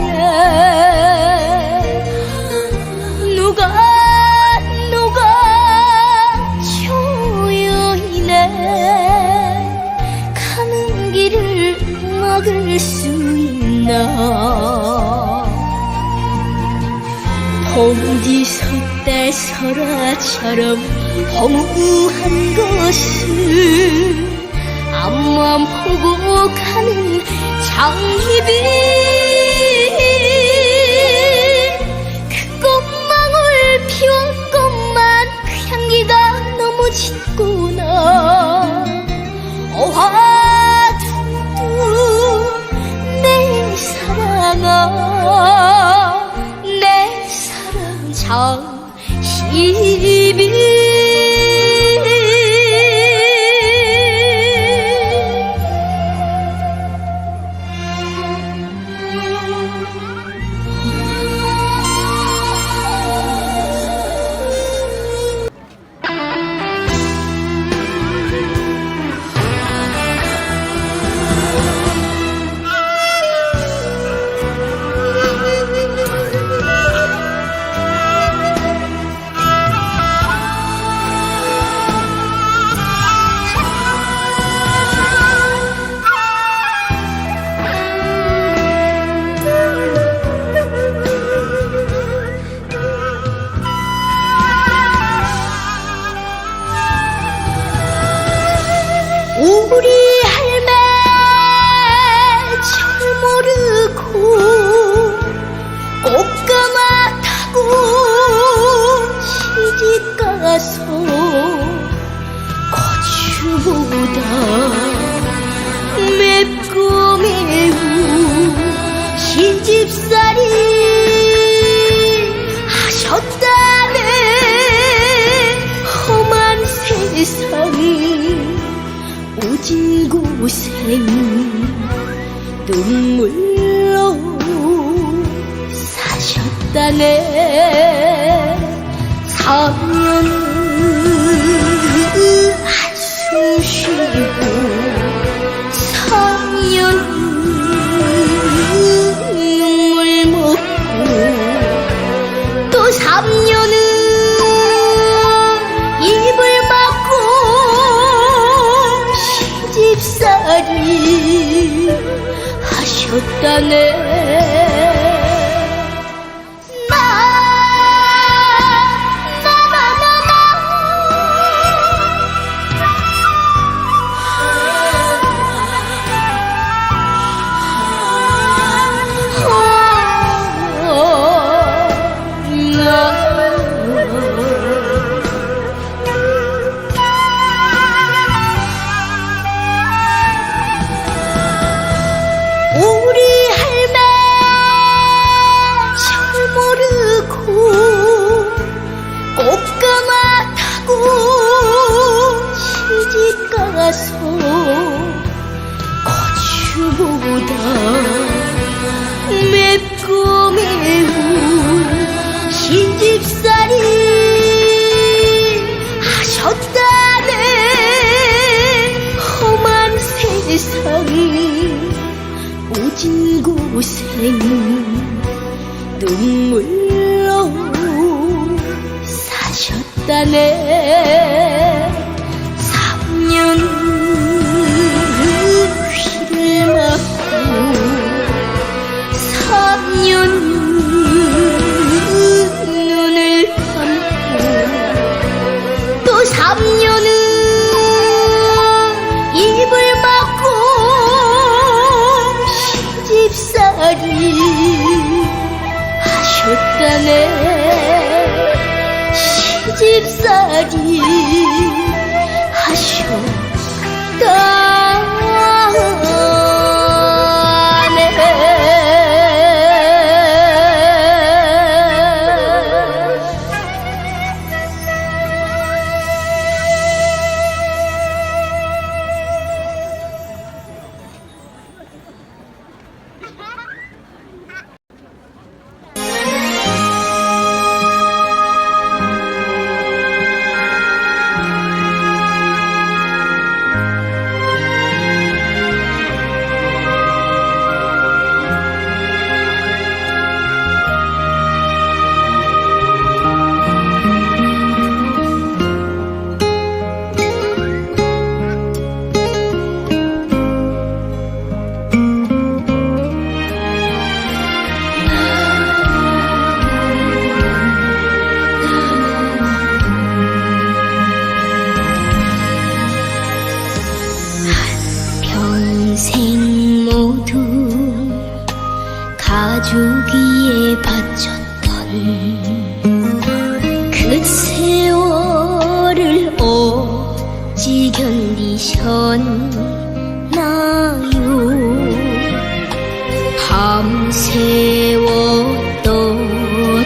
넘어가네 누가 누가 저 여인의 가는 길을 막을 수 있나? 봉지 섰대 설아처럼 허무한 것을 앞만 보고 가는 장희빈 피웠건만 그 향기가 너무 짙구나. 오하둥둥 내 사랑아 내 사랑 장희빈 가서 고추보다 맵고 매우 시집살이 하셨다네. 험한 세상이 오진 고생 눈물로 사셨다네. 사면 하 가서 고추보다 맵고 매운 신집살이 하셨다네. 험한 세상 오진 고생 눈물로 사셨다네. 말이 하셨다네. 시집살이 하셨다. 밤새워떠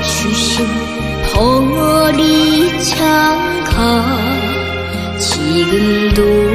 주신 벙어리 창가 지금도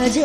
大家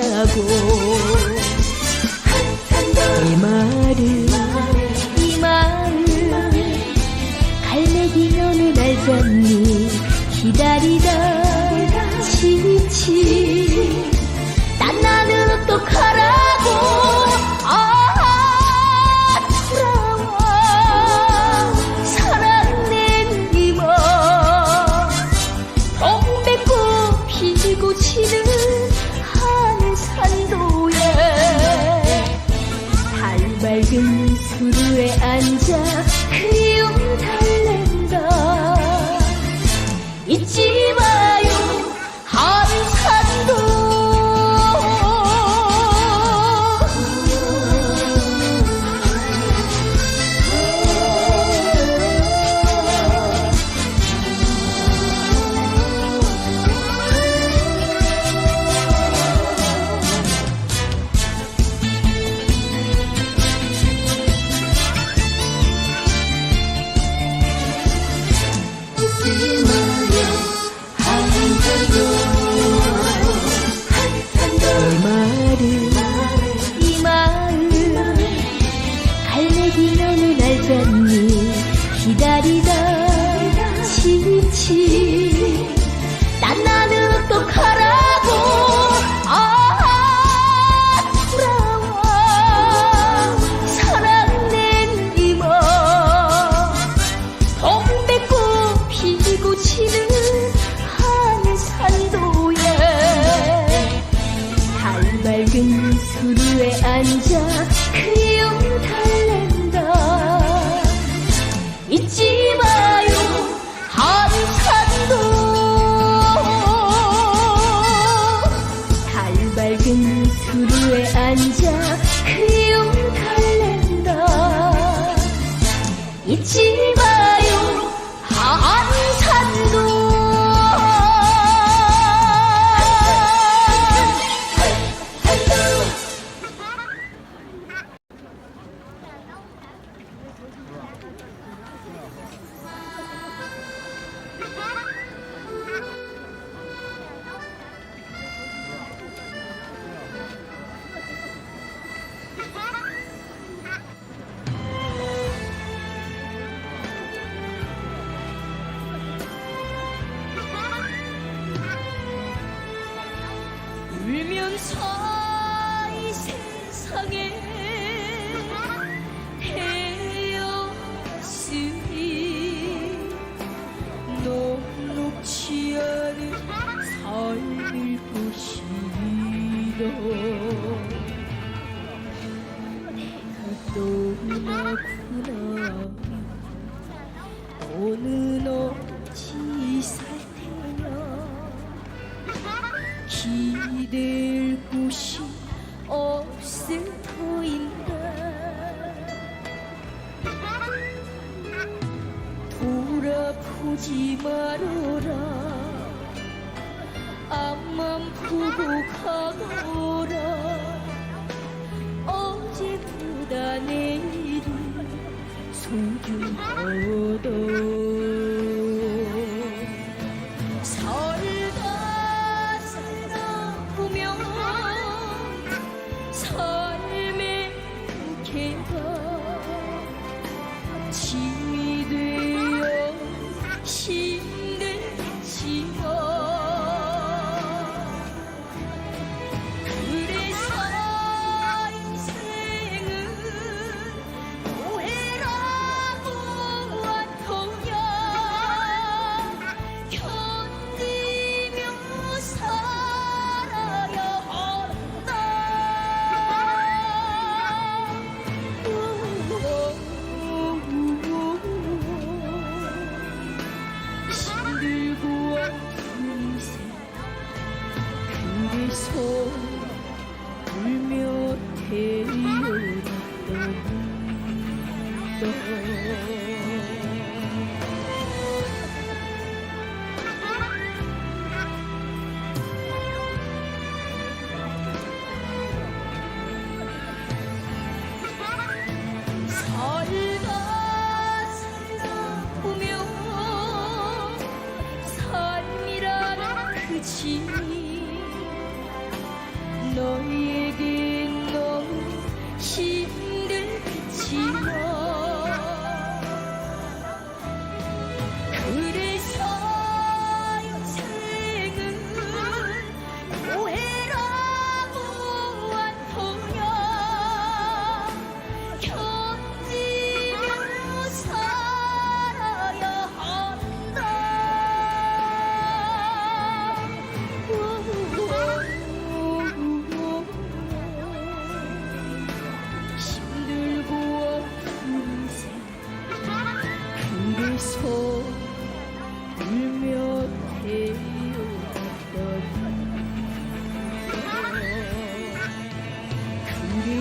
지 마요. 한 칸도. 달밝은 수루에 앉아 그리움 달랜다. 지 울면서.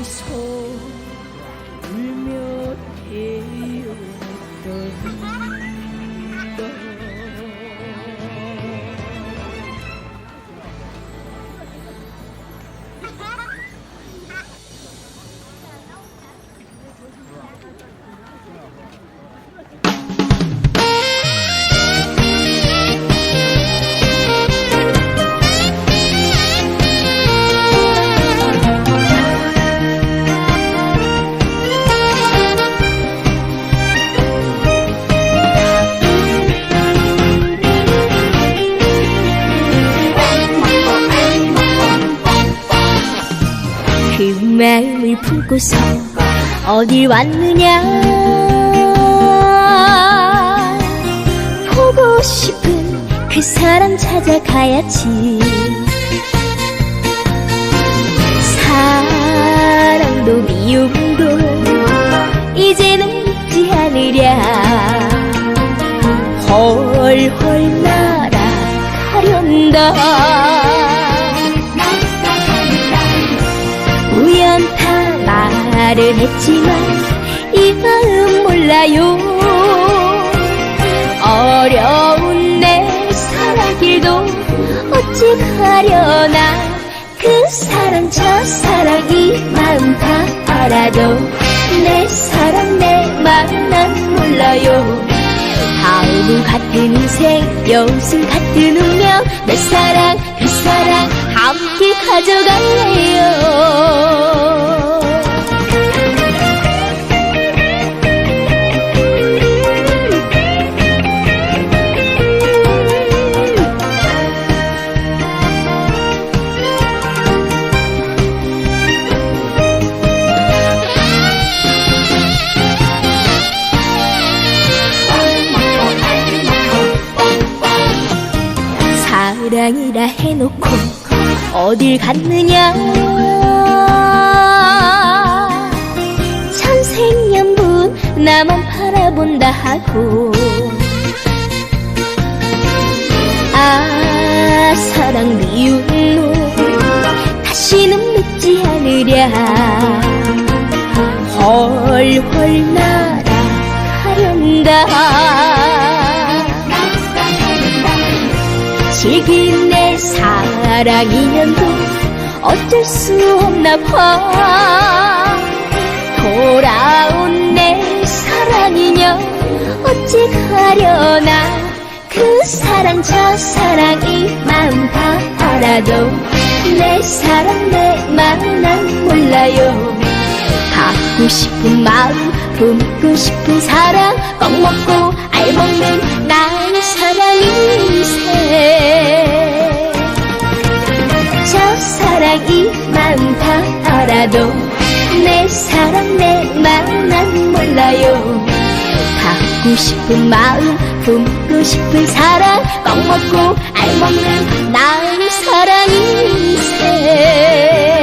태어 마음을 품고서 어딜 왔느냐? 보고 싶은 그 사람 찾아가야지. 사랑도 미움도 이제는 잊지 않으랴. 헐헐 날아가련다 말을 했지만 이 마음 몰라요. 어려운 내 살아길도 어찌 가려나. 그 사랑 저 사랑 이 마음 다 알아도 내 사랑 내 마음 난 몰라요. 다음은 같은 인생 여우승 같은 운명 내 사랑 그 사랑 함께 가져갈래요 해놓고 어딜 갔느냐? 천생연분 나만 바라본다 하고 아 사랑 미운 놈 다시는 믿지 않으랴. 헐헐 날아가련다. 내 사랑 인연도 어쩔 수 없나 봐. 돌아온 내 사랑 인연 어찌 가려나? 그 사랑 저 사랑 이 마음 다 알아도 내 사랑 내 마음 난 몰라요. 갖고 싶은 마음 품고 싶은 사랑 꽉 먹고 알먹는 마음 다 알아도 내 사랑 내 마음 난 몰라요. 갖고 싶은 마음 품고 싶은 사랑 꽉 먹고 알먹는 나의 사랑 인생